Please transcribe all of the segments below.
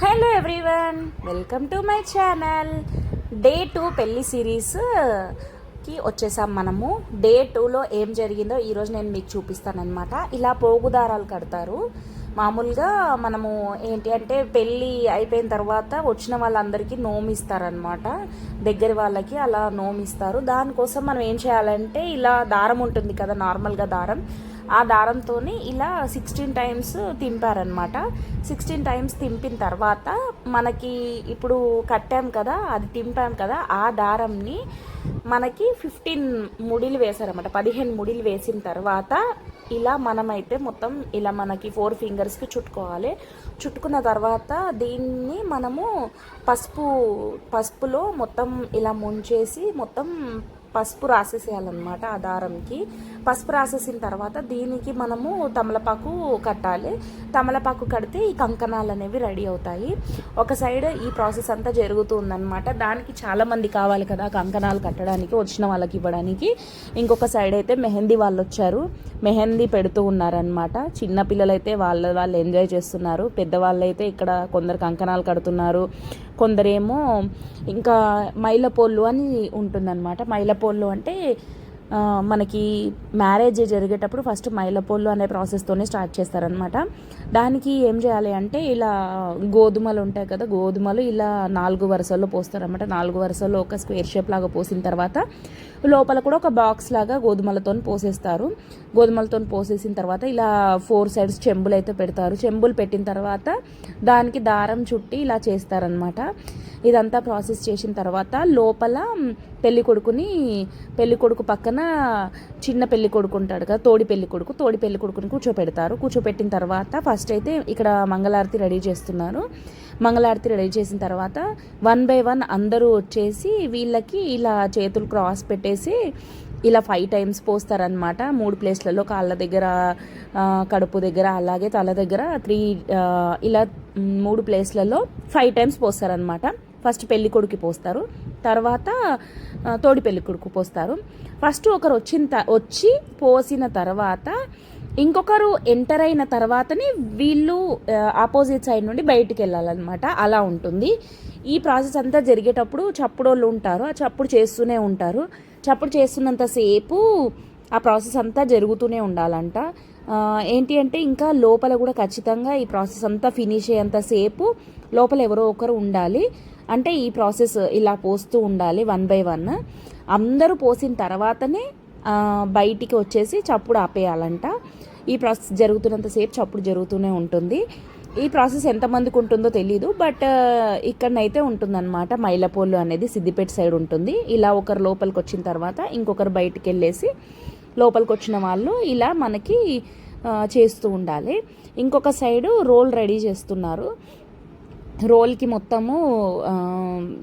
Hello everyone welcome to my channel. Day two పెళ్ళి సిరీస్కి వచ్చేసాం మనము. డే టూలో ఏం జరిగిందో ఈరోజు నేను మీకు చూపిస్తానమాట ఇలా పోగు దారాలు కడతారు. మామూలుగా మనము ఏంటి అంటే పెళ్ళి అయిపోయిన తర్వాత వచ్చిన వాళ్ళందరికీ నోమిస్తారనమాట దగ్గర వాళ్ళకి అలా నోమిస్తారు. దానికోసం మనం ఏం చేయాలంటే ఇలా దారం ఉంటుంది కదా నార్మల్గా దారం. ఆ దారంతో ఇలా సిక్స్టీన్ టైమ్స్ తింపారనమాట సిక్స్టీన్ టైమ్స్ తింపిన తర్వాత మనకి ఇప్పుడు కట్టాం కదా అది తింపాం కదా ఆ దారంని మనకి ఫిఫ్టీన్ ముడిలు వేశారనమాట పదిహేను ముడిలు వేసిన తర్వాత ఇలా మనమైతే మొత్తం ఇలా మనకి ఫోర్ ఫింగర్స్కి చుట్టుకోవాలి. చుట్టుకున్న తర్వాత దీన్ని మనము పసుపు పసుపులో మొత్తం ఇలా ముంచేసి మొత్తం పసుపు రాసేసేయాలన్నమాట ఆ దారంకి. పసుపు రాసేసిన తర్వాత దీనికి మనము తమలపాకు కట్టాలి. తమలపాకు కడితే ఈ కంకణాలు అనేవి రెడీ అవుతాయి. ఒక సైడ్ ఈ ప్రాసెస్ అంతా జరుగుతుందన్నమాట దానికి చాలామంది కావాలి కదా కంకణాలు కట్టడానికి వచ్చిన వాళ్ళకి ఇవ్వడానికి. ఇంకొక సైడ్ అయితే మెహందీ వాళ్ళు వచ్చారు. మెహందీ పెడుతూ ఉన్నారనమాట చిన్నపిల్లలైతే వాళ్ళ వాళ్ళు ఎంజాయ్ చేస్తున్నారు. పెద్దవాళ్ళు అయితే ఇక్కడ కొందరు కంకణాలు కడుతున్నారు. కొందరేమో ఇంకా మైలపోళ్ళు అని ఉంటుందన్నమాట. మైలపోళ్ళు అంటే మనకి మ్యారేజ్ జరిగేటప్పుడు ఫస్ట్ మైలపోళ్ళు అనే ప్రాసెస్తోనే స్టార్ట్ చేస్తారనమాట దానికి ఏం చేయాలి అంటే ఇలా గోధుమలు ఉంటాయి కదా గోధుమలు ఇలా నాలుగు వరుసల్లో పోస్తారనమాట నాలుగు వరుసల్లో ఒక స్క్వేర్ షేప్ లాగా పోసిన తర్వాత లోపల కూడా ఒక బాక్స్ లాగా గోధుమలతో పోసేస్తారు. గోధుమలతో పోసేసిన తర్వాత ఇలా ఫోర్ సైడ్స్ చెంబులు అయితే పెడతారు. చెంబులు పెట్టిన తర్వాత దానికి దారం చుట్టి ఇలా చేస్తారనమాట ఇదంతా ప్రాసెస్ చేసిన తర్వాత లోపల పెళ్ళి కొడుకుని పెళ్ళి కొడుకు పక్కన చిన్న పెళ్ళి కొడుకు ఉంటాడు కదా తోడి పెళ్ళి కొడుకు. తోడి పెళ్ళి కొడుకుని కూర్చోపెడతారు. కూర్చోపెట్టిన తర్వాత ఫస్ట్ అయితే ఇక్కడ మంగళారతి రెడీ చేస్తున్నారు. మంగళారతి రెడీ చేసిన తర్వాత వన్ బై వన్ అందరూ వచ్చేసి వీళ్ళకి ఇలా చేతులు క్రాస్ పెట్టేసి ఇలా ఫైవ్ టైమ్స్ పోస్తారనమాట మూడు ప్లేస్లలో కాళ్ళ దగ్గర కడుపు దగ్గర అలాగే తల దగ్గర త్రీ ఇలా మూడు ప్లేస్లలో ఫైవ్ టైమ్స్ పోస్తారనమాట ఫస్ట్ పెళ్ళికొడుకు పోస్తారు. తర్వాత తోడి పెళ్ళి కొడుకు పోస్తారు. ఫస్ట్ ఒకరు వచ్చిన త- వచ్చి పోసిన తర్వాత ఇంకొకరు ఎంటర్ అయిన తర్వాతనే వీళ్ళు ఆపోజిట్ సైడ్ నుండి బయటికి వెళ్ళాలన్నమాట. అలా ఉంటుంది. ఈ ప్రాసెస్ అంతా జరిగేటప్పుడు చప్పుడోళ్ళు ఉంటారు. ఆ చప్పుడు చేస్తూనే ఉంటారు. చప్పుడు చేస్తున్నంతసేపు ఆ ప్రాసెస్ అంతా జరుగుతూనే ఉండాలంట. ఏంటి అంటే ఇంకా లోపల కూడా ఖచ్చితంగా ఈ ప్రాసెస్ అంతా ఫినిష్ అయ్యేంతసేపు లోపల ఎవరో ఒకరు ఉండాలి. అంటే ఈ ప్రాసెస్ ఇలా పోస్తూ ఉండాలి వన్ బై వన్. అందరూ పోసిన తర్వాతనే బయటికి వచ్చేసి చప్పుడు ఆపేయాలంట. ఈ ప్రాసెస్ జరుగుతున్నంతసేపు చప్పుడు జరుగుతూనే ఉంటుంది. ఈ ప్రాసెస్ ఎంతమందికి ఉంటుందో తెలీదు బట్ ఇక్కడనైతే ఉంటుందన్నమాట. మైలపోళ్ళు అనేది సిద్దిపేట సైడ్ ఉంటుంది. ఇలా ఒకరు లోపలికి వచ్చిన తర్వాత ఇంకొకరు బయటికి వెళ్ళేసి లోపలికి వచ్చిన వాళ్ళు ఇలా మనకి చేస్తూ ఉండాలి. ఇంకొక సైడు రోల్ రెడీ చేస్తున్నారు. రోల్కి మొత్తము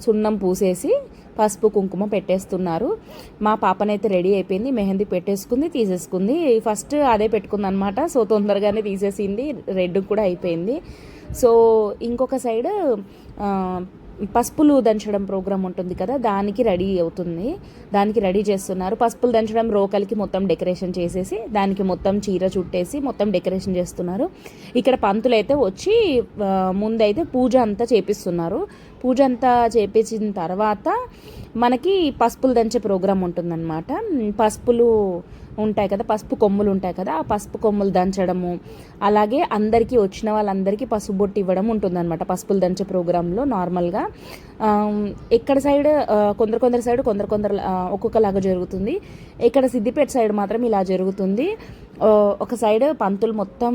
సున్నం పూసేసి పసుపు కుంకుమ పెట్టేస్తున్నారు. మా పాపనైతే రెడీ అయిపోయింది మెహందీ పెట్టేసుకుంది తీసేసుకుంది. ఫస్ట్ అదే పెట్టుకుంది అనమాట సో తొందరగానే తీసేసింది రెడ్ కూడా అయిపోయింది. సో ఇంకొక సైడ్ పసుపులు దంచడం ప్రోగ్రామ్ ఉంటుంది కదా దానికి రెడీ అవుతుంది. దానికి రెడీ చేస్తున్నారు. పసుపులు దంచడం రోకలికి మొత్తం డెకరేషన్ చేసేసి దానికి మొత్తం చీర చుట్టేసి మొత్తం డెకరేషన్ చేస్తున్నారు. ఇక్కడ పంతులు అయితే వచ్చి ముందైతే పూజ అంతా చేపిస్తున్నారు. పూజ అంతా చేపించిన తర్వాత మనకి పసుపులు దంచే ప్రోగ్రామ్ ఉంటుందన్నమాట. పసుపులు ఉంటాయి కదా పసుపు కొమ్ములు ఉంటాయి కదా ఆ పసుపు కొమ్ములు దంచడము అలాగే అందరికీ వచ్చిన వాళ్ళందరికీ పసుపు బొట్టు ఇవ్వడం ఉంటుందన్నమాట పసుపులు దంచే ప్రోగ్రాంలో నార్మల్గా. ఎక్కడ ఇక్కడ సైడ్ కొందరు కొందరు సైడ్ కొందరు కొందరు ఒక్కొక్కలాగా జరుగుతుంది. ఇక్కడ సిద్దిపేట సైడ్ మాత్రం ఇలా జరుగుతుంది. ఒక సైడ్ పంతులు మొత్తం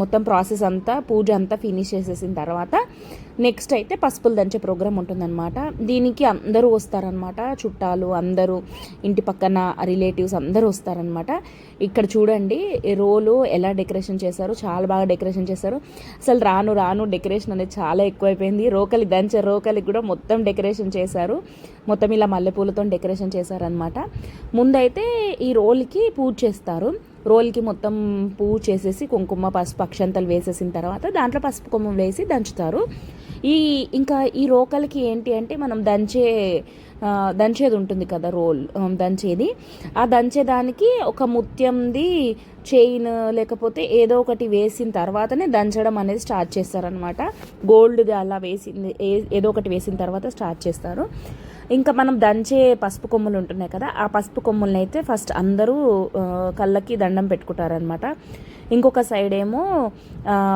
మొత్తం ప్రాసెస్ అంతా పూజ అంతా ఫినిష్ చేసేసిన తర్వాత నెక్స్ట్ అయితే పసుపులు దంచే ప్రోగ్రామ్ ఉంటుందన్నమాట. దీనికి అందరూ వస్తారనమాట చుట్టాలు అందరూ ఇంటి పక్కన రిలేటివ్స్ అందరూ వస్తారనమాట ఇక్కడ చూడండి రోలు ఎలా డెకరేషన్ చేశారు చాలా బాగా డెకరేషన్ చేశారు. అసలు రాను రాను డెకరేషన్ అనేది చాలా ఎక్కువైపోయింది. రోకలి దంచే రోకలికి కూడా మొత్తం డెకరేషన్ చేశారు. మొత్తం ఇలా మల్లెపూలతో డెకరేషన్ చేశారనమాట ముందైతే ఈ రోల్కి పూజ చేస్తారు. రోల్కి మొత్తం పువ్వు చేసేసి కుంకుమ పసుపు అక్షంతలు వేసేసిన తర్వాత దాంట్లో పసుపు కొమ్మ వేసి దంచుతారు. ఈ ఇంకా ఈ రోకలకి ఏంటి అంటే మనం దంచే దంచేది ఉంటుంది కదా రోల్ దంచేది. ఆ దంచేదానికి ఒక ముత్యంది చైన్ లేకపోతే ఏదో ఒకటి వేసిన తర్వాతనే దంచడం అనేది స్టార్ట్ చేస్తారనమాట గోల్డ్ది అలా వేసింది ఏ- ఏదో ఒకటి వేసిన తర్వాత స్టార్ట్ చేస్తారు. ఇంకా మనం దంచే పసుపు కొమ్ములు ఉంటున్నాయి కదా ఆ పసుపు కొమ్ములను అయితే ఫస్ట్ అందరూ కళ్ళకి దండం పెట్టుకుంటారనమాట ఇంకొక సైడ్ ఏమో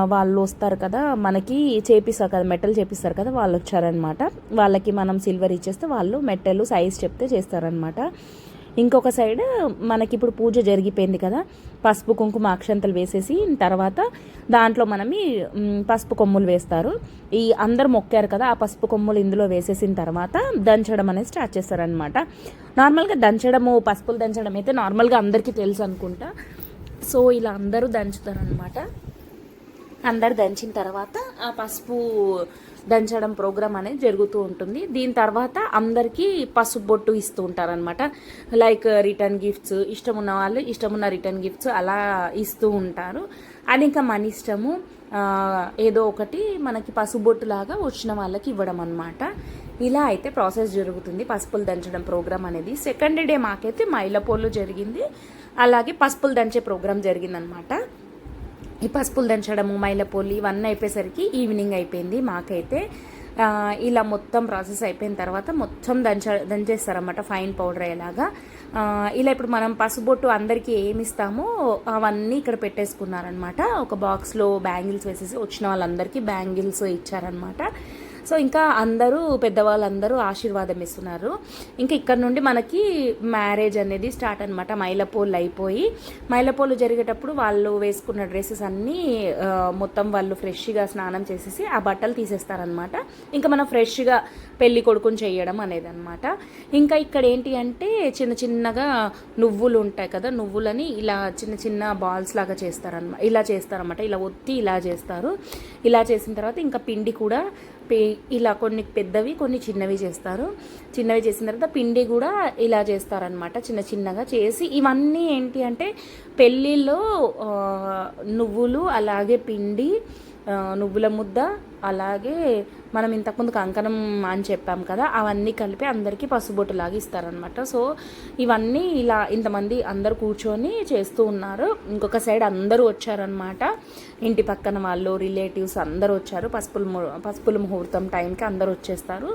వాళ్ళు వస్తారు కదా మనకి చేపిస్తారు కదా మెట్టలు చేపిస్తారు కదా వాళ్ళు వచ్చారనమాట వాళ్ళకి మనం సిల్వర్ ఇచ్చేస్తే వాళ్ళు మెట్టలు సైజ్ చెప్తే చేస్తారనమాట ఇంకొక సైడ్ మనకి ఇప్పుడు పూజ జరిగిపోయింది కదా. పసుపు కుంకుమ అక్షంతలు వేసేసి తర్వాత దాంట్లో మనం పసుపు కొమ్ములు వేస్తారు. ఈ అందరు మొక్కారు కదా ఆ పసుపు కొమ్ములు ఇందులో వేసేసిన తర్వాత దంచడం అనేది స్టార్ట్ చేస్తారనమాట నార్మల్గా దంచడము పసుపులు దంచడం అయితే నార్మల్గా అందరికీ తెలుసు అనుకుంటా. సో ఇలా అందరూ దంచుతారనమాట అందరు దంచిన తర్వాత ఆ పసుపు దంచడం ప్రోగ్రామ్ అనేది జరుగుతూ ఉంటుంది. దీని తర్వాత అందరికీ పసుపు బొట్టు ఇస్తూ ఉంటారనమాట లైక్ రిటర్న్ గిఫ్ట్స్ ఇష్టం ఉన్న వాళ్ళు ఇష్టం ఉన్న రిటర్న్ గిఫ్ట్స్ అలా ఇస్తూ ఉంటారు. అది ఇంకా మన ఇష్టము uh, ఏదో ఒకటి మనకి పసుపు బొట్టు లాగా వచ్చిన వాళ్ళకి ఇవ్వడం అనమాట ఇలా అయితే ప్రాసెస్ జరుగుతుంది పసుపులు దంచడం ప్రోగ్రామ్ అనేది. సెకండ్ డే మాకైతే మైలపోల్లో జరిగింది. అలాగే పసుపులు దంచే ప్రోగ్రామ్ జరిగిందనమాట ఈ పసుపులు దంచడము మైలపోలి ఇవన్నీ అయిపోయేసరికి ఈవినింగ్ అయిపోయింది. మాకైతే ఇలా మొత్తం ప్రాసెస్ అయిపోయిన తర్వాత మొత్తం దంచ దంచేస్తారన్నమాట ఫైన్ పౌడర్ అయ్యేలాగా. ఇలా ఇప్పుడు మనం పసుబొట్టు అందరికీ ఏమి ఇస్తామో అవన్నీ ఇక్కడ పెట్టేసుకున్నారనమాట ఒక బాక్స్లో బ్యాంగిల్స్ వేసేసి వచ్చిన వాళ్ళందరికీ బ్యాంగిల్స్ ఇచ్చారనమాట సో ఇంకా అందరూ పెద్దవాళ్ళందరూ ఆశీర్వాదం ఇస్తున్నారు. ఇంకా ఇక్కడ నుండి మనకి మ్యారేజ్ అనేది స్టార్ట్ అనమాట మైలపోళ్ళు అయిపోయి మైలపోళ్ళు జరిగేటప్పుడు వాళ్ళు వేసుకున్న డ్రెస్సెస్ అన్నీ మొత్తం వాళ్ళు ఫ్రెష్గా స్నానం చేసేసి ఆ బట్టలు తీసేస్తారనమాట ఇంకా మనం ఫ్రెష్గా పెళ్ళి కొడుకుని చేయడం అనేది అనమాట ఇంకా ఇక్కడ ఏంటి అంటే చిన్న చిన్నగా నువ్వులు ఉంటాయి కదా నువ్వులని ఇలా చిన్న చిన్న బాల్స్ లాగా చేస్తారనమాట ఇలా చేస్తారనమాట ఇలా ఒత్తి ఇలా చేస్తారు. ఇలా చేసిన తర్వాత ఇంకా పిండి కూడా పే- ఇలా కొన్ని పెద్దవి కొన్ని చిన్నవి చేస్తారు. చిన్నవి చేసిన తర్వాత పిండి కూడా ఇలా చేస్తారనమాట చిన్న చిన్నగా చేసి. ఇవన్నీ ఏంటి అంటే పెళ్ళిలో నువ్వులు అలాగే పిండి నువ్వుల ముద్ద అలాగే మనం ఇంతకుముందు కంకణం అని చెప్పాం కదా అవన్నీ కలిపి అందరికీ పసుబొట్టులాగా ఇస్తారనమాట సో ఇవన్నీ ఇలా ఇంతమంది అందరు కూర్చొని చేస్తూ ఉన్నారు. ఇంకొక సైడ్ అందరూ వచ్చారనమాట ఇంటి పక్కన వాళ్ళు రిలేటివ్స్ అందరూ వచ్చారు. పసుపుల పసుపుల ముహూర్తం టైంకి అందరూ వచ్చేస్తారు.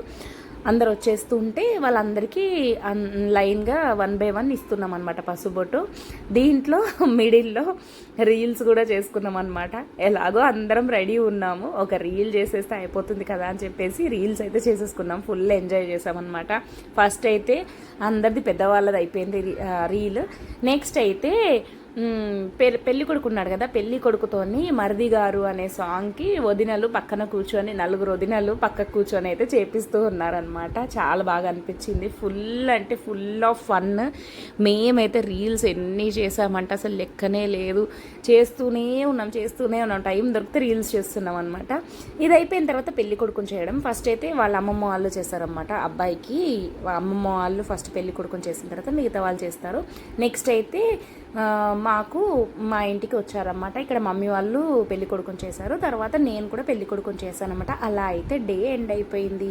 అందరు వచ్చేస్తూ ఉంటే వాళ్ళందరికీ అన్- లైన్గా వన్ బై వన్ ఇస్తున్నాం అనమాట పసుబొట్టు. దీంట్లో మిడిల్లో రీల్స్ కూడా చేసుకున్నాం అనమాట ఎలాగో అందరం రెడీ ఉన్నాము. ఒక రీల్ చేసేస్తే అయిపోతుంది కదా అని చెప్పేసి రీల్స్ అయితే చేసేసుకున్నాం. ఫుల్ ఎంజాయ్ చేసామన్నమాట ఫస్ట్ అయితే అందరిది పెద్దవాళ్ళది అయిపోయింది రీ- రీల్. నెక్స్ట్ అయితే పెళ్ళి కొడుకు ఉన్నాడు కదా పెళ్ళి కొడుకుతోని మరిది గారు అనే సాంగ్కి వదినలు పక్కన కూర్చొని నలుగురు వదినలు పక్క కూర్చొని అయితే చేపిస్తూ ఉన్నారనమాట చాలా బాగా అనిపించింది. ఫుల్ అంటే ఫుల్ ఆఫ్ ఫన్. మేమైతే రీల్స్ ఎన్ని చేసామంటే అసలు లెక్కనే లేదు. చేస్తూనే ఉన్నాం చేస్తూనే ఉన్నాం. టైం దొరికితే రీల్స్ చేస్తున్నాం అనమాట ఇది అయిపోయిన తర్వాత పెళ్ళి కొడుకుని చేయడం. ఫస్ట్ అయితే వాళ్ళ అమ్మమ్మ వాళ్ళు చేస్తారనమాట అబ్బాయికి అమ్మమ్మ వాళ్ళు ఫస్ట్ పెళ్ళి కొడుకుని చేసిన తర్వాత మిగతా వాళ్ళు చేస్తారు. నెక్స్ట్ అయితే మాకు మా ఇంటికి వచ్చారన్నమాట. ఇక్కడ మమ్మీ వాళ్ళు పెళ్ళి కొడుకుని చేశారు. తర్వాత నేను కూడా పెళ్ళి కొడుకుని చేశాను అనమాట అలా అయితే డే ఎండ్ అయిపోయింది.